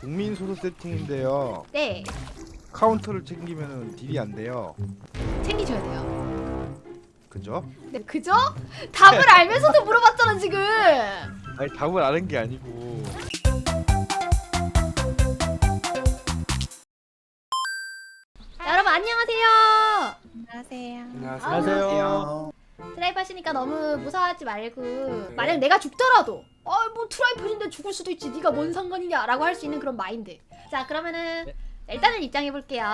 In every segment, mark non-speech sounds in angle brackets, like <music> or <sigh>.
국민 소속 세팅인데요. 네, 카운터를 챙기면 딜이 안 돼요. 챙기셔야 돼요. 그죠? 네, 그죠? 답을 알면서도 물어봤잖아 지금. 아니 답을 아는 게 아니고. 자, 여러분 안녕하세요. 안녕하세요. 안녕하세요. 트라이프 하시니까 너무 무서워하지 말고 만약 내가 죽더라도 아뭐 트라이프인데 죽을 수도 있지 네가 뭔 상관이냐 라고 할 수 있는 그런 마인드 자 그러면은 자, 일단은 입장해 볼게요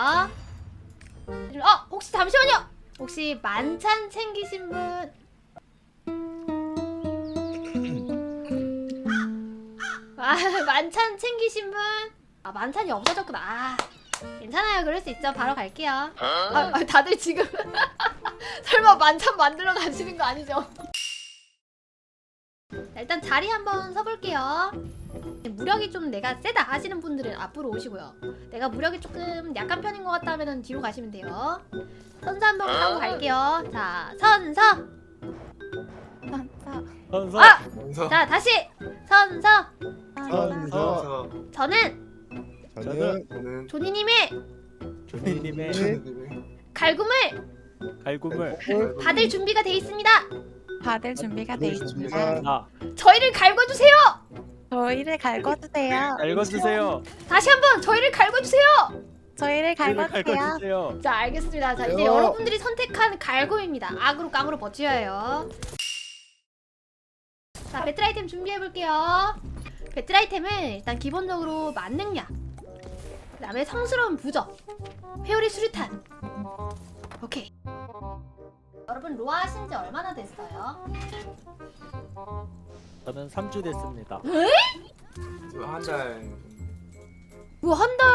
어 혹시 잠시만요 혹시 만찬 챙기신 분 아, <laughs> 만찬 챙기신 분? 아, 만찬이 없어졌구나. 아, 괜찮아요. 그럴 수 있죠. 바로 갈게요. 아, 아, 다들 지금 <laughs> 설마 만찬 만들어 가시는 거 아니죠? 자, 일단 자리 한번 서볼게요. 무력이 좀 내가 세다 하시는 분들은 앞으로 오시고요. 내가 무력이 조금 약한 편인 것 같다 하면 뒤로 가시면 돼요. 선서 한번 하고 갈게요. 자, 선서. 선서. 선서 아! 원서 자, 다시 선서. 선서. 저는 저는 저는 조니님의 조니님의 조니님의 갈굼을 갈굼을 받을 준비가 돼 있습니다. 받을 준비가 돼 있습니다. 아 저희를 갈궈주세요. 저희를 갈궈주세요. 읽어주세요. 다시 한번 저희를 갈궈주세요. 저희를 갈궈주세요. 갈궈주세요. 자, 알겠습니다. 자, 이제 요. 여러분들이 선택한 갈굼입니다. 악으로 깡으로 버텨야 해요. 자, 배틀 아이템 준비해 볼게요. 배틀 아이템은 일단 기본적으로 만능약, 그다음에 성스러운 부적, 회오리 수류탄. 오케이. 여러분 로아 하신 지 얼마나 됐어요? 저는 3주 됐습니다. 한달 뭐한 달,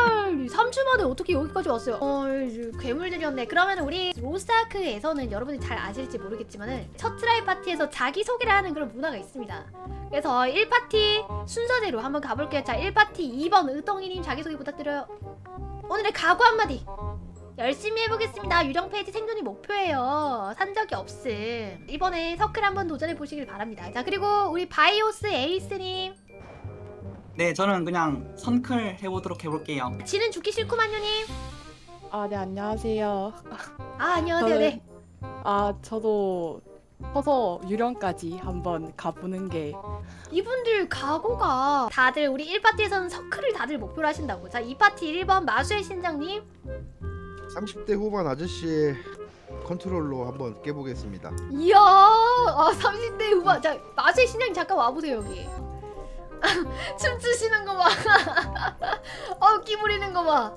3주 만에 어떻게 여기까지 왔어요? 어, 이제 괴물들이었네. 그러면 우리 로스아크에서는 여러분이 잘 아실지 모르겠지만은 첫 트라이 파티에서 자기 소개를 하는 그런 문화가 있습니다. 그래서 1파티 순서대로 한번 가볼게요. 자, 1파티 2번 의덩이님 자기소개 부탁드려요. 오늘의 각오 한마디. 열심히 해보겠습니다. 유령 페이지 생존이 목표예요. 산 적이 없음. 이번에 서클 한번 도전해 보시길 바랍니다. 자, 그리고 우리 바이오스 에이스님. 네, 저는 그냥 선클 해보도록 해볼게요. 지는 죽기 싫구만요님. 아, 네, 안녕하세요. 아, 안녕하세요. 네. 아, 저도 서서 유령까지 한번 가보는 게 이분들 각오가 다들 우리 1파티에서는 서클을 다들 목표로 하신다고 자 2파티 1번 마수의 신장님 30대 후반 아저씨의 컨트롤로 한번 깨보겠습니다. 이야 아 30대 후반. 자 마수의 신장님 잠깐 와보세요 여기. <laughs> 춤추시는 거 봐. <laughs> 어 끼 부리는 거 봐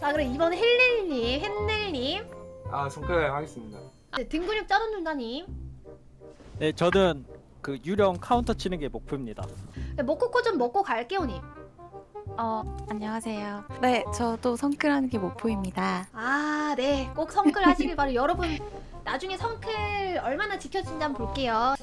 자 그럼 2번 헬렐님 헨넬님. 아 손가락 하겠습니다. 네, 등 근육 짜는 누나님. 네, 저는 그 유령 카운터 치는 게 목표입니다. 네, 먹고 코 좀 먹고 갈게요님 어, 안녕하세요. 네, 저도 성클하는 게 목표입니다. 아, 네. 꼭 성클 하시길 바로 여러분 나중에 성클 얼마나 지켜진지 한번 볼게요.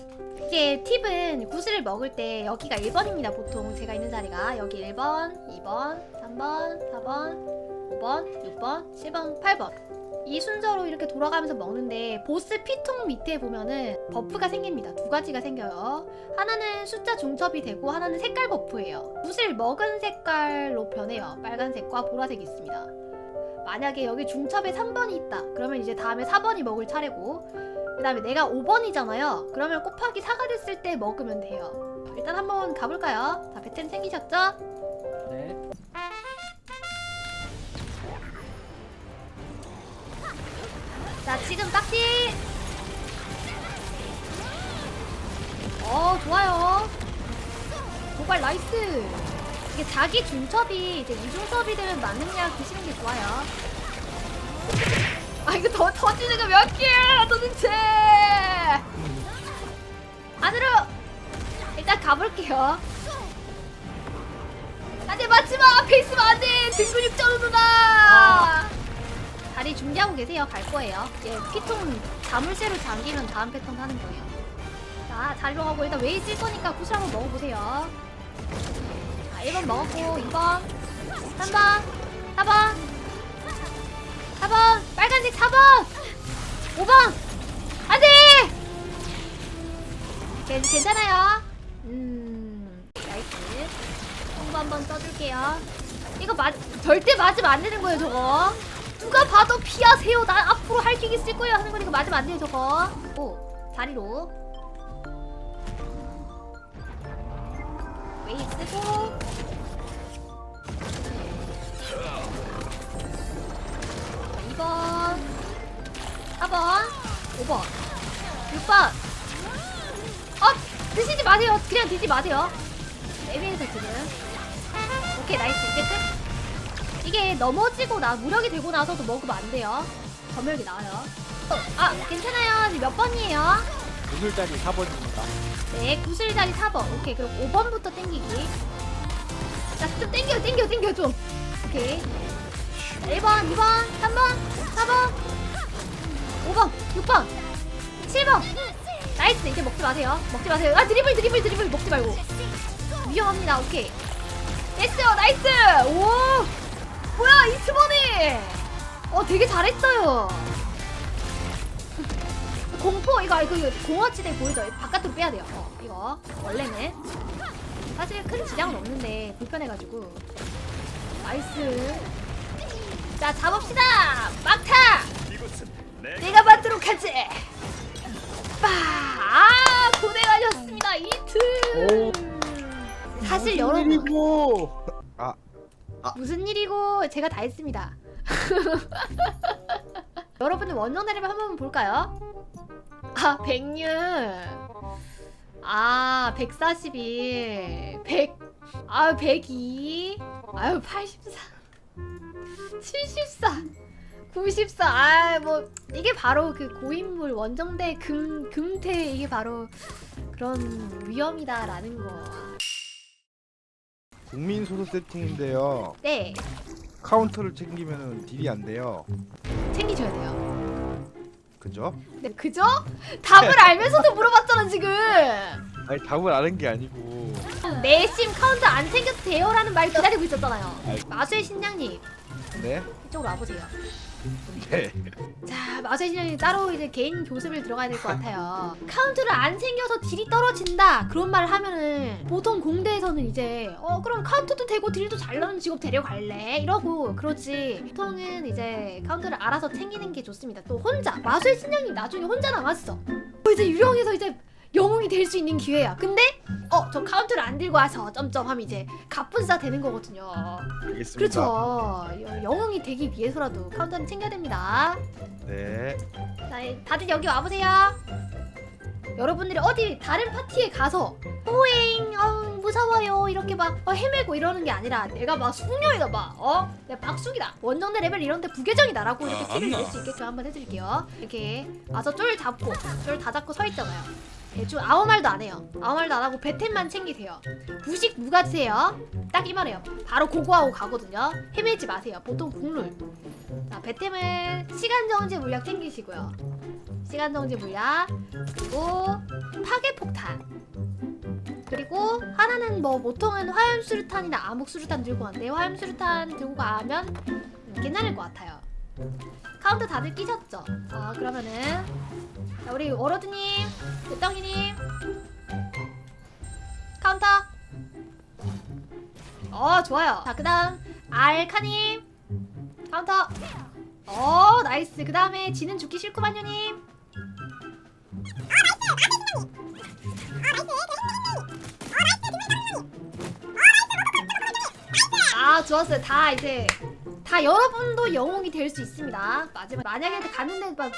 이게 팁은 구슬을 먹을 때 여기가 1번입니다. 보통 제가 있는 자리가 여기 1번, 2번, 3번, 4번, 5번, 6번, 7번, 8번. 이 순서로 이렇게 돌아가면서 먹는데 보스 피통 밑에 보면은 버프가 생깁니다. 두 가지가 생겨요. 하나는 숫자 중첩이 되고 하나는 색깔 버프예요. 구슬 먹은 색깔로 변해요. 빨간색과 보라색이 있습니다. 만약에 여기 중첩에 3번이 있다. 그러면 이제 다음에 4번이 먹을 차례고 그 다음에 내가 5번이잖아요. 그러면 곱하기 4가 됐을 때 먹으면 돼요. 일단 한번 가볼까요? 자, 배템 챙기셨죠? 자, 지금 딱지! 어, 좋아요. 도발 나이스! 이게 자기 중첩이 이제 이중첩이 되면 만능약 드시는 게 좋아요. 아, 이거 더 터지는 거 몇 개야, 도대체! 안으로! 일단 가볼게요. 안 돼, 맞지 마! 앞에 있으면 안 돼! 등근육 쩌르누나! 다리 준비하고 계세요. 갈 거예요. 예, 피통 자물쇠로 잠기면 다음 패턴 하는 거예요. 자, 자리로 가고 일단 웨이 쓸 거니까 구슬 한번 먹어보세요. 자, 1번 먹었고, 2번, 3번, 4번, 4번, 빨간색 4번, 5번, 안 돼! 괜, 괜찮아요. 음, 나이스. 홍보 한번 써줄게요. 이거 맞 절대 맞으면 안 되는 거예요 저거 누가 봐도 피하세요 나 앞으로 할 게 있을 거예요 하는 거니까 맞으면 안 돼요 저거. 오 자리로. 웨이 쓰고. 2번. 4번. 5번. 6번. 어 드시지 마세요. 그냥 드시지 마세요. 애매해서 지금. 오케이 나이스. 이제 끝 이게 넘어지고 나 무력이 되고 나서도 먹으면 안 돼요. 검열기 나와요. 어, 아 괜찮아요. 지금 몇 번이에요? 구슬자리 4번입니다. 네 구슬자리 4번. 오케이 그럼 5번부터 땡기기. 자 좀 땡겨 땡겨 땡겨 좀. 오케이. 자, 1번 2번 3번 4번. 5번 6번 7번. 나이스. 이제 먹지 마세요. 먹지 마세요. 아 드리블 드리블 드리블. 먹지 말고. 위험합니다. 오케이. 됐어요. 나이스. 오 뭐야 이스번이 어 되게 잘했어요. 공포 이거 이거 이거 공허지대 보이죠? 바깥으로 빼야 돼요. 어 이거. 원래는. 사실 큰 지장은 없는데 불편해가지고. 나이스. 자 잡읍시다! 막타! 내가 받도록 하지! 빠아 고생하셨습니다 이트 사실 여러분. 일이고. 아 무슨 일이고 제가 다 했습니다. <laughs> 여러분들 원정 대립을 한번 볼까요? 아, 106. 아, 141. 100. 아, 102. 아유, 84. 74. 94. 아, 뭐 이게 바로 그 고인물 원정대 금 금태 이게 바로 그런 위험이다라는 거. 국민 소속 세팅인데요. 네, 카운터를 챙기면은 딜이 안 돼요. 챙기셔야 돼요. 그죠? 네, 그죠? 답을 알면서도 물어봤잖아 지금. 아니 답을 아는 게 아니고. 내심 카운트 안 챙겨도 돼요라는 말 기다리고 있었잖아요. 마수의 신장님 네. 이쪽으로 와보세요. 네. 자, 신장님 따로 이제 개인 교습을 들어가야 될 것 같아요. 카운트를 안 챙겨서 딜이 떨어진다 그런 말을 하면은 보통 공대에서는 이제 어 그럼 카운트도 되고 딜도 잘 나는 직업 데려갈래 이러고 그러지. 보통은 이제 카운트를 알아서 챙기는 게 좋습니다. 또 혼자 마수의 신장님 나중에 혼자 남았어. 어, 이제 유령에서 이제 영웅이 될 수 있는 기회야. 근데 어 저 카운트를 안 들고 와서 점점 하면 이제 갑분싸 되는 거거든요. 알겠습니다. 그렇죠. 여- 영웅이 되기 위해서라도 카운터는 챙겨야 됩니다. 네. 자, 다들 여기 와보세요. 여러분들이 어디 다른 파티에 가서 호잉 어, 무서워요 이렇게 막 어, 헤매고 이러는 게 아니라 내가 막 숙녀이다 막 어? 내가 박숙이다 원정대 레벨 이런데 부계정이다라고 이렇게 티를 낼 수 있게끔 한번 해드릴게요 이렇게 와서 쫄 잡고 쫄 다 잡고 서 있잖아요 대충 아무 말도 안 해요. 아무 말도 안 하고 배템만 챙기세요. 부식 무가세요? 딱 이 말이에요. 바로 고고하고 가거든요. 헤매지 마세요. 보통 국룰. 자 배템은 시간 정지 물약 챙기시고요. 시간 정지 물약 그리고 파괴 폭탄. 그리고 하나는 뭐 보통은 화염 수류탄이나 암흑 수류탄 들고 가는데 화염 수류탄 들고 가면 음, 괜찮을 것 같아요 카운터 다들 끼셨죠? 자 그러면은 자, 우리 워러드님 늦덩이님. 카운터. 어 좋아요. 자 그다음 알카님. 카운터. 어 나이스. 그 다음에 지는 죽기 싫구만요님. 아 좋았어요. 다 이제 다 여러분도 영웅이 될 수 있습니다. 마지막 만약에 갔는데 막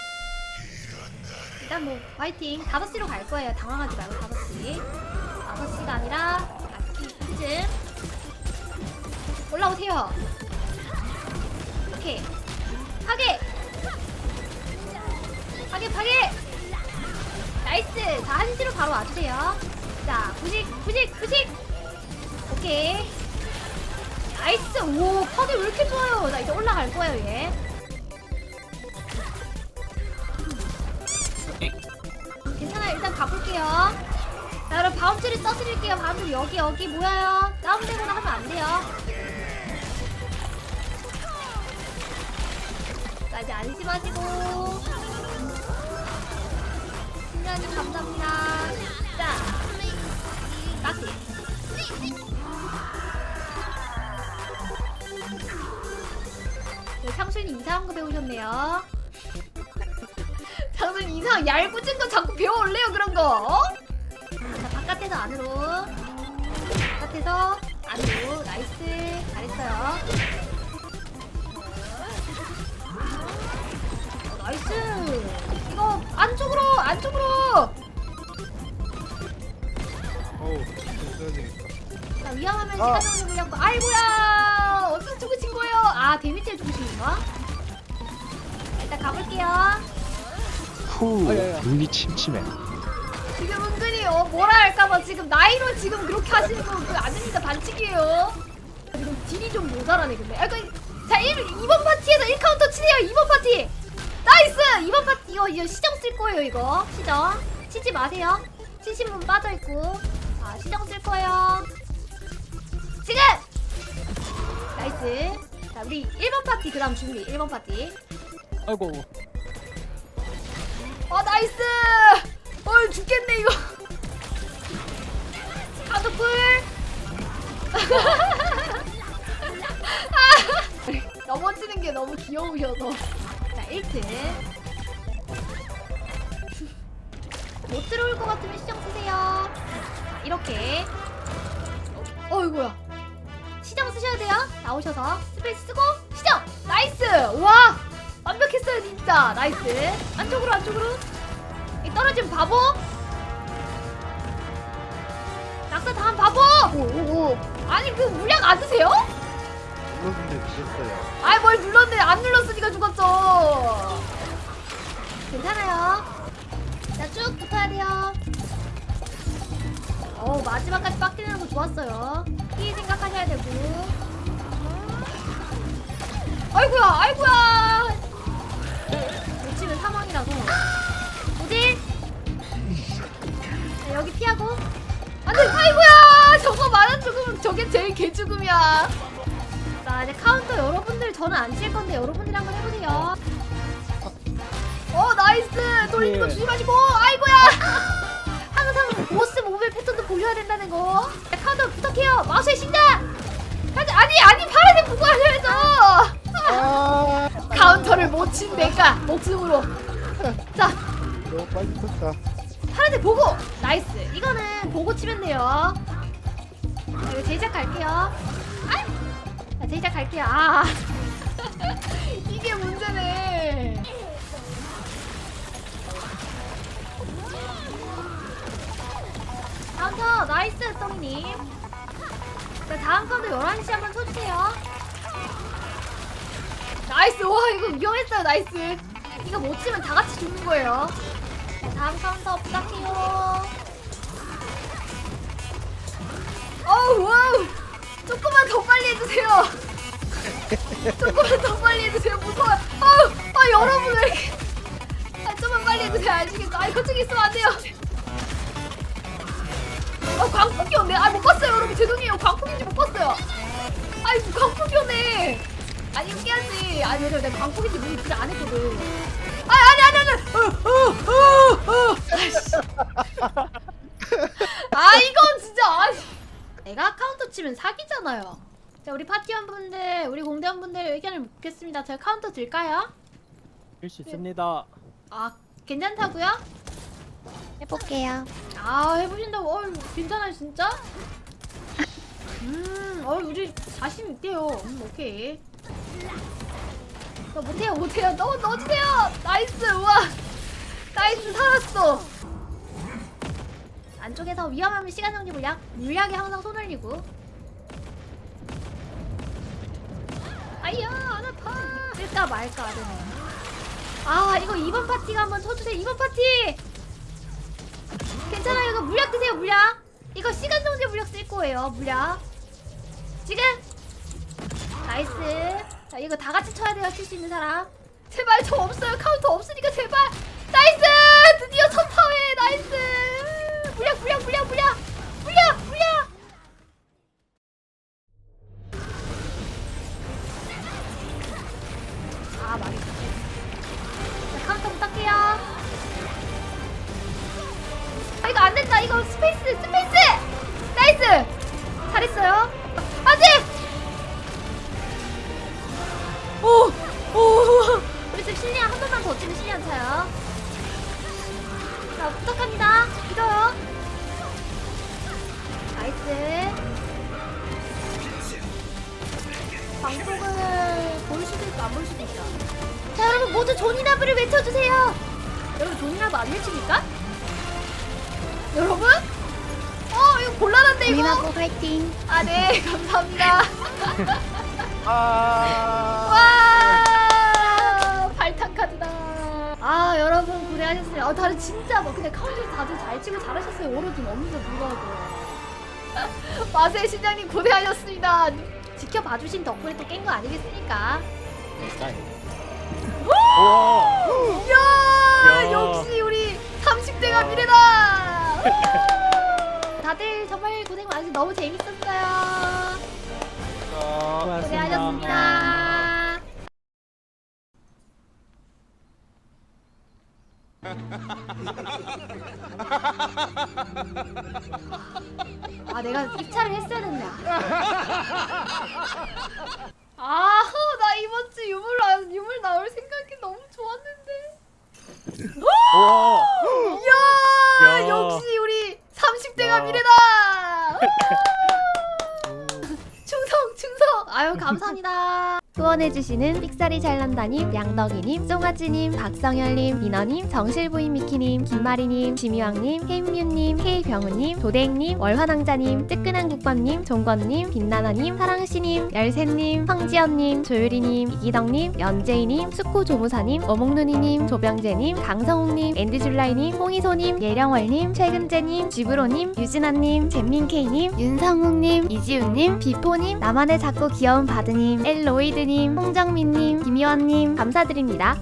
일단 뭐 화이팅. 5시로 갈 거예요. 당황하지 말고 5시. 5시가 아니라 2시쯤 올라오세요. 오케이. 파괴! 파괴 파괴! 나이스! 자 한시로 바로 와주세요. 자 부식 부식 부식 오케이 나이스. 오 파괴 왜 이렇게 좋아요? 나 이제 올라갈 거예요 얘. 괜찮아요. 일단 가볼게요. 자 여러분 바운트를 써드릴게요. 바운트 여기 여기 모여요. 다운되거나 하면 안 돼요. 자 이제 안심하시고. 신나님 감사합니다. 자깍 네, 상순이 이상한 거 배우셨네요. <laughs> 상순이 이상 얄궂은 거 자꾸 배워올래요 그런 거. 어? 자 바깥에서 안으로. 바깥에서 안으로. 나이스. 잘했어요. 어, 나이스. 이거 안쪽으로 안쪽으로. 어우 좀 쓰러지겠다 자, 위험하면 아. 시간 정리 물량고 아이고야 어디서 죽으신 거예요? 아 데미지에 죽으신 건가? 자, 일단 가볼게요. 후, 아야야. 눈이 침침해. 지금 은근히 어, 뭐라 할까봐 지금 나이로 지금 그렇게 하시는 거그 아닙니다. 반칙이에요. 지금 딜이 좀 모자라네 근데. 아, 그, 자 1, 2번 파티에서 1카운터 치세요 2번 파티. 나이스! 2번 파티 이거, 이거 시정 쓸 거예요 이거. 시정. 치지 마세요. 치신 분 빠져 있고. 아 시정 쓸 거예요. 지금 나이스 자 우리 1번 파티 그 다음 준비. 1번 파티. 아이고 어 나이스! 어 죽겠네 이거. 가족불 <laughs> 아, <laughs> 넘어지는 게 너무 귀여우셔서 자 1트 못 들어올 것 같으면 시정 쓰세요. 자, 이렇게. 어 이거야. 시정 쓰셔야 돼요. 나오셔서 스페이스 쓰고 시정 나이스! 와! 완벽했어요 진짜. 나이스. 안쪽으로 안쪽으로. 이 떨어진 바보. 낙사 당한 바보. 오오오. 아니 그 물약 안 드세요? 눌렀는데 드셨어요. 아이 뭘 눌렀는데 안 눌렀으니까 죽었죠. 괜찮아요. 자 쭉 붙어야 돼요. 어 마지막까지 빡기는 거 좋았어요 피 생각하셔야 되고. 아이고야 아이고야. 놓치면 사망이라서. 어디? 자, 여기 피하고. 안돼 아이고야. 저거 맞아 죽으면 저게 제일 개 죽음이야. 자 이제 카운터 여러분들 저는 안 칠 건데 여러분들 한번 해보세요. 어 나이스. 돌리는 거 예. 조심하시고. 아이고야 항상 보스 모빌 패턴도 보셔야 된다는 거. 자, 카운터 부탁해요. 마우스의 신장! 아니 아니 아니 파란색 보고 하셔야죠 아. 카운터를 못친 내가 목숨으로. 자. 너무 빨리 쳤다. 파란색 보고! 나이스. 이거는 보고 치면 돼요. 자, 이거 제작 갈게요. 아! 자, 제작 갈게요. 아. 이게 문제네 님. 자 다음 카운터 11시 한번 쳐주세요. 나이스! 와 이거 위험했어요 나이스. 이거 못 치면 다 같이 죽는 거예요. 자, 다음 카운터 부탁해요. 어우 와우! 조금만 더 빨리 해주세요. <laughs> 조금만 더 빨리 해주세요. 무서워요 아우 아 여러분 왜 이렇게 아 좀만 빨리 해주세요. 아시겠죠 아 그쪽에 있으면 안 돼요 아 광풍기 오네. 아 못 봤어요 여러분. 죄송해요. 광풍인지 못 봤어요. 아이 광풍기 오네. 아니 깨야지. 아니 왜냐면 내가 광풍인지 모르고 그래 안 했거든. 아 아니 아니 아니. 아이씨. 아 이건 진짜 아니 내가 카운터 치면 사기잖아요. 자 우리 파티원분들 우리 공대원분들 의견을 묻겠습니다. 제가 카운터 들까요? 할수 있습니다. 아 괜찮다고요? 해볼게요. 아 해보신다고? 어 괜찮아요 진짜? 음어 우리 자신 있대요. 음 오케이. 저 못해요 못해요. 넣어 넣어주세요! 나이스 우와! 나이스 살았어! 안쪽에서 위험하면 시간 정지 물약 물약에 항상 손 올리고. 아이야 안 아파! 쓸까 말까 하네 아 이거 2번 파티가 한번 쳐주세요. 2번 파티 괜찮아요. 이거 물약 드세요, 물약. 이거 시간 정지 물약 쓸 거예요, 물약. 지금. 나이스. 자, 이거 다 같이 쳐야 돼요, 칠 수 있는 사람. 제발 저 없어요. 카운터 없으니까 제발. 나이스! 드디어 첫 타회. 나이스. 물약, 물약, 물약, 물약. 물약, 물약. 잘했어요. 아직. 오, 오. 우리 지금 실리안 한 번만 더 치면 실리안 차요. 자 부탁합니다. 믿어요. 나이스. 방송을 볼 수도 있고 안 볼 수도 있죠. 자 여러분 모두 존이나브를 외쳐주세요. 여러분 존이나브 안 외칩니까? 여러분? 곤란한데 이거. 조니나브 파이팅. 아 네 <laughs> 감사합니다. 아. 와 발탄 카드다. 아 여러분 고생하셨어요. 어 다들 진짜 뭐 그냥 카운트 다들 잘 치고 잘하셨어요. 오로 좀 없는데 불구하고. <laughs> 마세 시장님 고생하셨습니다. 지켜봐 주신 덕분에 또 깬 거 아니겠습니까? 이야 야. 역시 우리 30대가 미래다. <laughs> 다들 정말 고생 많으시고 너무 재밌었어요. 고생하셨습니다. 아 내가 입찰을 했어야 됐네. 아, 나 이번 주 유물 나 유물 나올 생각이 너무 좋았는데. 오. 야. 30대가 야. 미래다. 충성, 충성. 아유, 감사합니다. 후원해주시는 삑사리 잘난다님, 양덕이님, 송아지님, 박성열님, 민어님, 정실부인 미키님, 김마리님, 지미왕님, 케임뮤님, K병우님, 도댕님, 월화낭자님, 뜨끈한 국밥님, 종건님, 빛나나님, 사랑씨님, 열쇠님, 황지연님, 조유리님, 이기덕님, 연재이님, 수코 조무사님, 어몽눈이님, 조병재님, 강성욱님, 앤드줄라이님, 홍희소님, 예령월님, 최근재님, 지브로님, 유진아님, 잼민케이님, 윤성욱님, 이지훈님, 비포님, 나만의 작고 귀여운 바드님, 엘로이드 님, 홍정민님, 김희원님 감사드립니다.